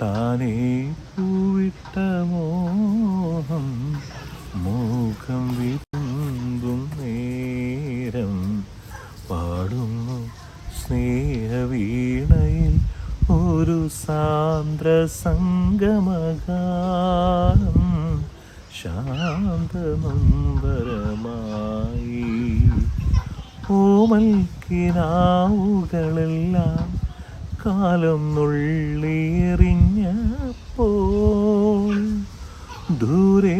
താനേ പൂവിട്ട മോഹം മൂഖം വിതുമ്പും നേരം പാടുന്നു സ്നേഹവീണയിൽ ഒരു സാന്ദ്ര സംഗമഗാനം ശാന്തമമ്പരമായി ഓമൽ കിനാവുകളെല്ലാം കാലം നുള്ളേറിഞ്ഞപ്പോൾ ദൂരെ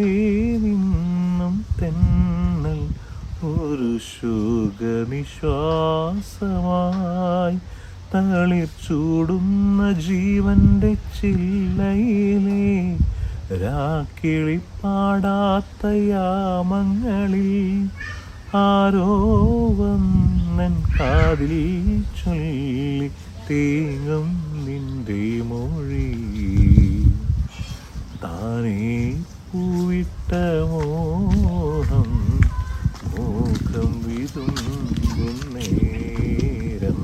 നിന്നും തെന്നൽ ഒരു ശുഗനിശ്വാസമായി തളിർ ചൂടുന്ന ജീവന്റെ ചില്ലയിലെ രാക്കിളിപ്പാടാത്ത യാമങ്ങളിൽ ആരോ വന്നൻ കാതിൽ ചൊല്ലി തേങ്ങും നിന്റെ മൊഴി. താനേ പൂവിട്ട മോഹം മോഹം വിതുമ്പും നേരം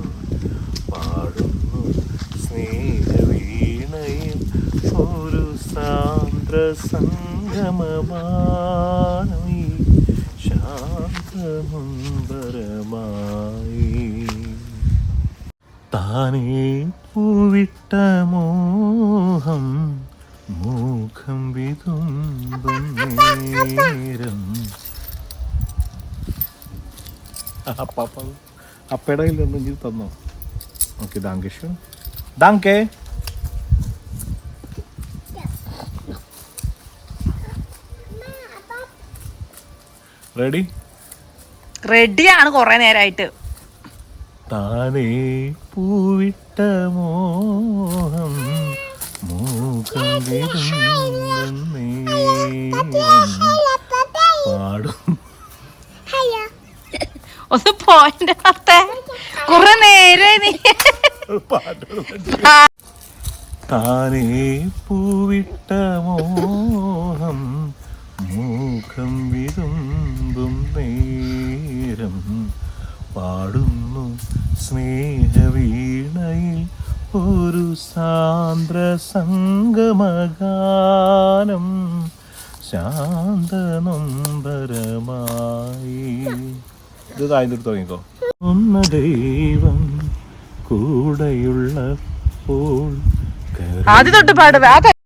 പാടുന്നു സ്നേഹവീണയിൽ ഒരു സാന്ദ്ര സംഗമമാനമീ ശാന്തമുമ്പരമായി താനേ പൂവിട്ട മോഹം മൂഖം വിതുമ്പും നേരം. അപ്പ അപ്പയുടെ കയ്യിൽ ഉണ്ടെങ്കിൽ തന്നോ? Okay thank ദാങ്കേ. റെഡി റെഡിയാണ് കുറേ നേരായിട്ട്. താനേ പൂവിട്ട മോഹം മൂക്കം പാടും. ഒന്ന് പോയിന്റ് കുറെ നീ. താനേ പൂവിട്ട മോഹം മൂഖം വിതുമ്പും നേരം പാടുന്നു സ്നേഹവീണയിൽ ഒരു സാന്ദ്ര സംഗമഗാനം ശാന്തനൊമ്പരമായി. ഇത് താഴ്ന്നിട്ട് തുടങ്ങിക്കോ. ഒന്ന് ദൈവം കൂടെയുള്ളപ്പോൾ ആദ്യം തൊട്ട് അതെ